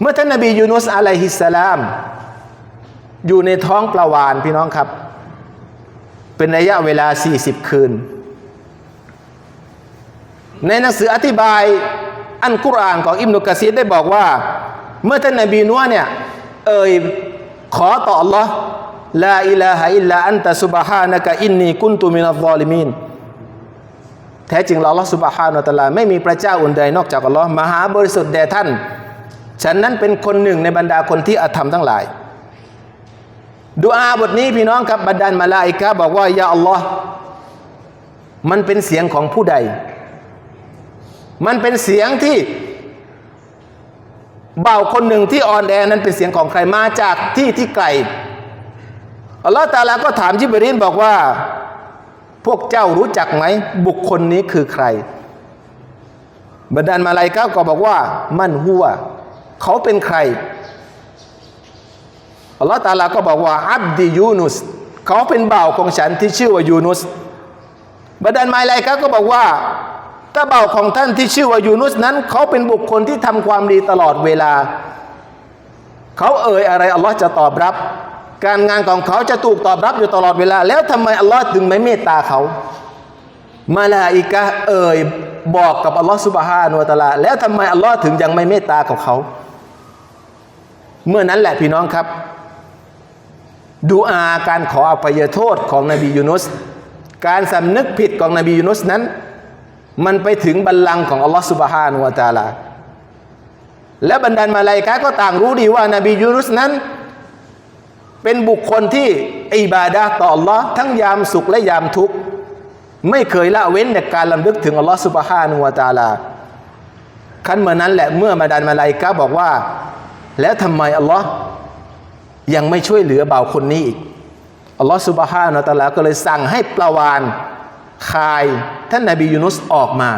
เมื่อท่านนบียูนุสอะลัยฮิสสลาม อยู่ในท้องปลาวานพี่น้องครับ เป็นระยะเวลา 40 คืน ในหนังสืออธิบายอันกุรอานของอิมนุกะซีรได้บอกว่า เมื่อท่านนบีนัวเนี่ย เอ่ยขอต่อ Allah ลาอิลาฮะอิลลาอันตะซุบฮานะกะอินนีกุนตุมินัลซอลิมีนแท้จริงล้วอัลลอฮฺสุบฮานาอัลตะลาไม่มีพระเจ้าอื่นใดนอกจากอัลลอฮ์มหาบริสุทธิ์แด่ท่าน ฉันนั้นเป็นคนหนึ่งในบรรดาคนที่อาธรรมทั้งหลาย ดูอาบทนี้พี่น้องครับบรรดามาลาอิกะบอกว่ายาอัลลอฮ์มันเป็นเสียงของผู้ใด มันเป็นเสียงที่เบาคนหนึ่งที่อ่อนแอนั้นเป็นเสียงของใครมาจากที่ที่ไกลอัลลอฮ์ตาลาก็ถามจิบรีนบอกว่า พวกเจ้ารู้จักไหม บุคคลนี้คือใครบรรดามาลายกาก็บอกว่า มันหัว เขาเป็นใครอัลลอฮ์ตาลาก็บอกว่าอับดิยูนุสเขาเป็นบ่าวของฉันที่ชื่อว่ายูนุสบรรดามลายกาก็บอกว่าถ้าบ่าวของท่านที่ชื่อว่ายูนุสนั้น เขาเป็นบุคคลที่ทำความดีตลอดเวลา เขาเอ่ยอะไรอัลลอฮ์จะตอบรับ การงานของเขาจะถูกตอบรับอยู่ตลอดเวลา แล้วทำไมอัลลอฮ์ถึงไม่เมตตาเขา มาลาอิกะเอ่ยบอกกับอัลลอฮ์สุบฮานุตะอาลา แล้วทำไมอัลลอฮ์ถึงยังไม่เมตตากับเขา เมื่อนั้นแหละพี่น้องครับ ดูอาการขออภัยโทษของนบียูนุส การสำนึกผิดของนบียูนุสนั้น มันไปถึงบัลลังก์ของอัลลอฮ์สุบฮานุวะตาลา และบรรดามาลาอิกะก็ต่างรู้ดีว่านบียูนุสนั้น เป็นบุคคลที่อิบาดะห์ต่อ Allah ทั้งยามสุขและยามทุกข์ไม่เคยละเว้นในการลำลึกถึง Allah สุบฮานุวะตาลาขั้นเมื่อนั้นแหละเมื่อมาดานมาลายกาบอกว่า แล้วทำไมอัลลอฮ์ยังไม่ช่วยเหลือบ่าวคนนี้อีกอัลลอฮ์สุบฮานุวะตะลาก็เลยสั่งให้ปลาวานคายท่านนาบียูนุสออกมา